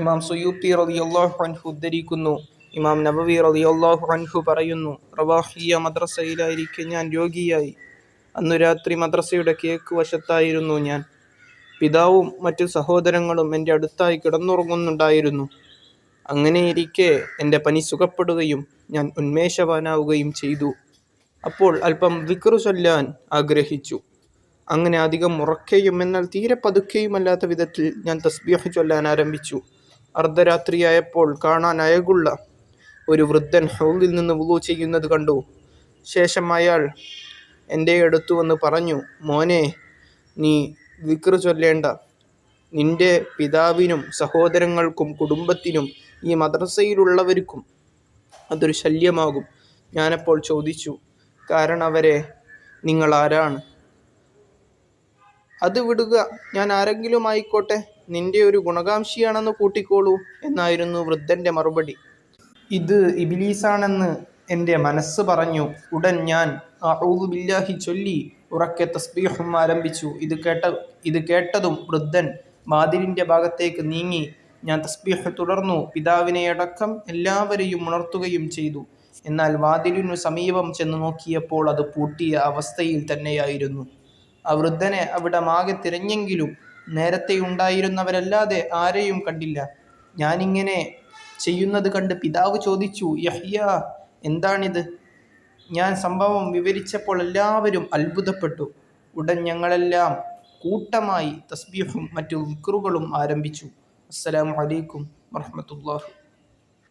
ഇമാം സുയൂത്തി റളിയല്ലാഹു അൻഹു ഉദ്ധരിക്കുന്നു. ഇമാം നബവി റളിയല്ലാഹു അൻഹു പറയുന്നു റവാഹിയ മദ്രസയിലായിരിക്കെ ഞാൻ രോഗിയായി. അന്നു രാത്രി മദ്രസയുടെ കേക്ക് വശത്തായിരുന്നു ഞാൻ. പിതാവും മറ്റു സഹോദരങ്ങളും എന്റെ അടുത്തായി കിടന്നുറങ്ങുന്നുണ്ടായിരുന്നു. അങ്ങനെയിരിക്കെ എന്റെ പനി സുഖപ്പെടുകയും ഞാൻ ഉന്മേഷവാനാവുകയും ചെയ്തു. അപ്പോൾ അല്പം വിക്രു ചൊല്ലാൻ ആഗ്രഹിച്ചു. അങ്ങനെ അധികം ഉറക്കെയും എന്നാൽ തീരെ പതുക്കെയുമല്ലാത്ത വിധത്തിൽ ഞാൻ തസ്ബീഹ് ചൊല്ലാൻ ആരംഭിച്ചു. അർദ്ധരാത്രിയായപ്പോൾ കാണാൻ അയകുള്ള ഒരു വൃദ്ധൻ ഹൗലിൽ നിന്ന് വുളു ചെയ്യുന്നത് കണ്ടു. ശേഷം അയാൾ എന്റെ അടുത്തു വന്ന് പറഞ്ഞു മോനെ നീ വിക്ർ ചൊല്ലേണ്ട. നിന്റെ പിതാവിനും സഹോദരങ്ങൾക്കും കുടുംബത്തിനും ഈ മദ്രസയിലുള്ളവർക്കും അതൊരു ശല്യമാകും. ഞാനപ്പോൾ ചോദിച്ചു കാരണം അവരെ നിങ്ങൾ ആരാണ്? അത് വിടുക. ഞാൻ ആരെങ്കിലും ആയിക്കോട്ടെ നിന്റെ ഒരു ഗുണകാംക്ഷിയാണെന്ന് കൂട്ടിക്കോളൂ എന്നായിരുന്നു വൃദ്ധന്റെ മറുപടി. ഇത് ഇബിലീസാണെന്ന് എന്റെ മനസ്സ് പറഞ്ഞു. ഉടൻ ഞാൻ ബില്ലാഹി ചൊല്ലി ഉറക്കെ തസ്ബീഹും ആരംഭിച്ചു. ഇത് കേട്ട ഇത് കേട്ടതും വൃദ്ധൻ വാതിലിന്റെ ഭാഗത്തേക്ക് നീങ്ങി. ഞാൻ തസ്ബീഹ് തുടർന്നു. പിതാവിനെ അടക്കം എല്ലാവരെയും ഉണർത്തുകയും ചെയ്തു. എന്നാൽ വാതിലിനു സമീപം ചെന്ന് നോക്കിയപ്പോൾ അത് പൂട്ടിയ അവസ്ഥയിൽ തന്നെയായിരുന്നു. ആ വൃദ്ധനെ അവിടെ മാകെ തിരഞ്ഞെങ്കിലും നേരത്തെ ഉണ്ടായിരുന്നവരല്ലാതെ ആരെയും കണ്ടില്ല. ഞാനിങ്ങനെ ചെയ്യുന്നത് കണ്ട് പിതാവ് ചോദിച്ചു യഹ്യ എന്താണിത്? ഞാൻ സംഭവം വിവരിച്ചപ്പോൾ എല്ലാവരും അത്ഭുതപ്പെട്ടു. ഉടൻ ഞങ്ങളെല്ലാം കൂട്ടമായി തസ്ബീഹും മറ്റു വിക്റുകളും ആരംഭിച്ചു. അസ്സലാമു അലൈക്കും വറഹ്മത്തുള്ളാഹി